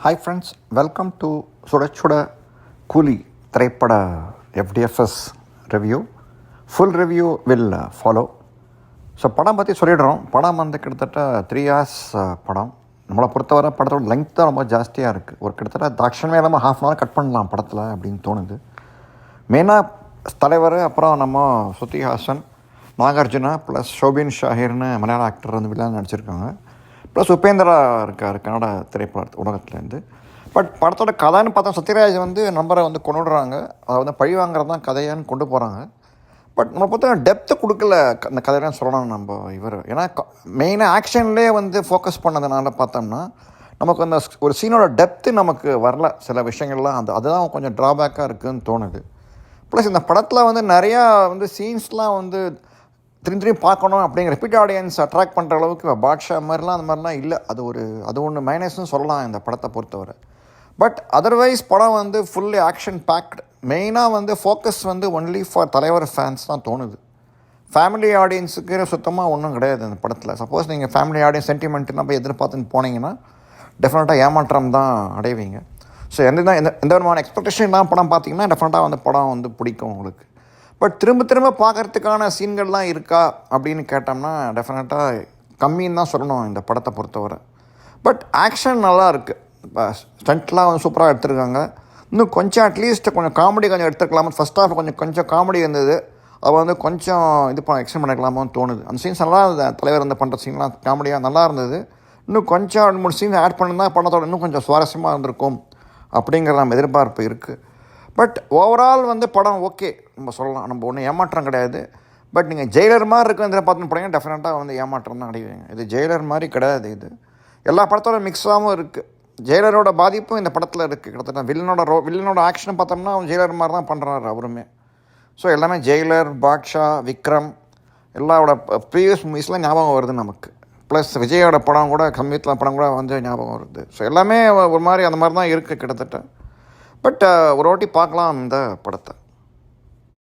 Hi friends welcome to சுட சுட கூலி திரைப்பட FDFS review full review will follow so படம் பற்றி சொல்லிடுறோம். படம் வந்து கிட்டத்தட்ட த்ரீ ஹார்ஸ் uh, படம். நம்மளை பொறுத்தவரை படத்தோட லெங்க் தான் ரொம்ப ஜாஸ்தியாக இருக்குது ஒரு கிட்டத்தட்ட தாட்சணமே இல்லாமல் ஹாஃப் அன் ஹவர் கட் பண்ணலாம் படத்தில் அப்படின்னு தோணுது. மெயினாக தலைவர் அப்புறம் நம்ம ஸ்ருதிஹாசன் நாகார்ஜுனா ப்ளஸ் ஷோபின் ஷாஹிர்னு மலையாள ஆக்டர் வந்து வில்லன் நடிச்சிருக்காங்க. ப்ளஸ் உபேந்திரா இருக்கார் கன்னட திரைப்பட உலகத்துலேருந்து. பட் படத்தோட கதைன்னு பார்த்தா சத்யராஜ் வந்து நம்பரை வந்து கொண்டு விடுறாங்க அதை வந்து பழி வாங்குறது தான் கதையான்னு கொண்டு போகிறாங்க பட் நம்ம பார்த்தா டெப்த்து கொடுக்கல க- அந்த கதையெல்லாம் சொல்லணும் நம்ம இவர். ஏன்னா மெயினாக ஆக்ஷன்லேயே வந்து ஃபோக்கஸ் பண்ணதுனால பார்த்தோம்னா நமக்கு அந்த ஒரு சீனோட டெப்த்து நமக்கு வரல. சில விஷயங்கள்லாம் அந்த அதுதான் கொஞ்சம் ட்ராபேக்காக இருக்குதுன்னு தோணுது. ப்ளஸ் இந்த படத்தில் வந்து நிறையா வந்து சீன்ஸ்லாம் வந்து திரும்பி திரும்பி பார்க்கணும் அப்படிங்கிற ரிப்பீட் ஆடியன்ஸ் அட்ராக்ட் பண்ணுற அளவுக்கு பாட்ஷா மாதிரிலாம் அந்த மாதிரிலாம் இல்லை. அது ஒரு அது ஒன்று மைனஸ்னு சொல்லலாம் இந்த படத்தை பொறுத்தவரை. பட் அதர்வைஸ் படம் வந்து ஃபுல்லி ஆக்ஷன் பேக்டு மெயினாக வந்து ஃபோக்கஸ் வந்து ஒன்லி ஃபார் தலைவர் ஃபேன்ஸ் தான் தோணுது. ஃபேமிலி ஆடியன்ஸுக்கு சுத்தமாக ஒன்றும் கிடையாது அந்த படத்தில். சப்போஸ் நீங்கள் ஃபேமிலி ஆடியன்ஸ் சென்டிமெண்ட்னா போய் எதிர்பார்த்துன்னு போனீங்கன்னா டெஃபினட்டாக ஏமாற்றம் தான் அடைவீங்க. ஸோ எந்த எந்த எந்த விதமான எக்ஸ்பெக்டேஷன் இல்லாமல் படம் பார்த்தீங்கன்னா டெஃபினட்டாக வந்து படம் வந்து பிடிக்கும் உங்களுக்கு. பட் திரும்ப திரும்ப பார்க்கறதுக்கான சீன்கள்லாம் இருக்கா அப்படின்னு கேட்டோம்னா டெஃபினட்டாக கம்மின்னு தான் சொல்லணும் இந்த படத்தை பொறுத்தவரை. பட் ஆக்ஷன் நல்லா இருக்குது இப்போ ஸ்டண்ட்லாம் வந்து சூப்பராக எடுத்திருக்காங்க. இன்னும் கொஞ்சம் அட்லீஸ்ட் கொஞ்சம் காமெடி கொஞ்சம் எடுத்துருக்கலாமா? ஃபஸ்ட் ஆஃப் கொஞ்சம் கொஞ்சம் காமெடி இருந்தது. அவள் வந்து கொஞ்சம் இது பண்ண எக்ஸ்டெண்ட் பண்ணிக்கலாமான்னு தோணுது. அந்த சீன்ஸ் நல்லா இருந்தது. தலைவர் வந்து பண்ணுற சீன்லாம் காமெடியாக நல்லா இருந்தது. இன்னும் கொஞ்சம் ரெண்டு மூணு சீன் ஆட் பண்ணிருந்தால் படத்தோட இன்னும் கொஞ்சம் சுவாரஸ்யமாக இருந்திருக்கும் அப்படிங்கிற நம்ம எதிர்பார்ப்பு இருக்குது பட் ஓவரால் வந்து படம் ஓகே நம்ம சொல்லலாம் நம்ம ஒன்றும் ஏமாற்றம் கிடையாது. பட் நீங்கள் ஜெயிலர் மாதிரி இருக்கும் இதில் பார்த்து போனீங்க டெஃபினட்டாக வந்து ஏமாற்றம் தான் அடைவீங்க. இது ஜெயிலர் மாதிரி கிடையாது இது. எல்லா படத்தோட மிக்ஸாகவும் இருக்குது ஜெயிலரோட பாதிப்பும் இந்த படத்தில் இருக்குது கிட்டத்தட்ட வில்லனோட ரோ வில்லனோட ஆக்ஷன் பார்த்தோம்னா அவன் ஜெயிலர் மாதிரி தான் பண்ணுறாரு அவருமே. ஸோ எல்லாமே ஜெயிலர் பாக்ஷா விக்ரம் எல்லாரோட ப்ரீவியஸ் மூவிஸ்லாம் ஞாபகம் வருது நமக்கு. ப்ளஸ் விஜயோட படம் கூட சமீபத்தில் படம் கூட வந்து ஞாபகம் வருது. ஸோ எல்லாமே ஒரு மாதிரி அந்த மாதிரி தான் இருக்குது கிட்டத்தட்ட. பட் ஒரு வாட்டி பார்க்கலாம் இந்த படத்தை.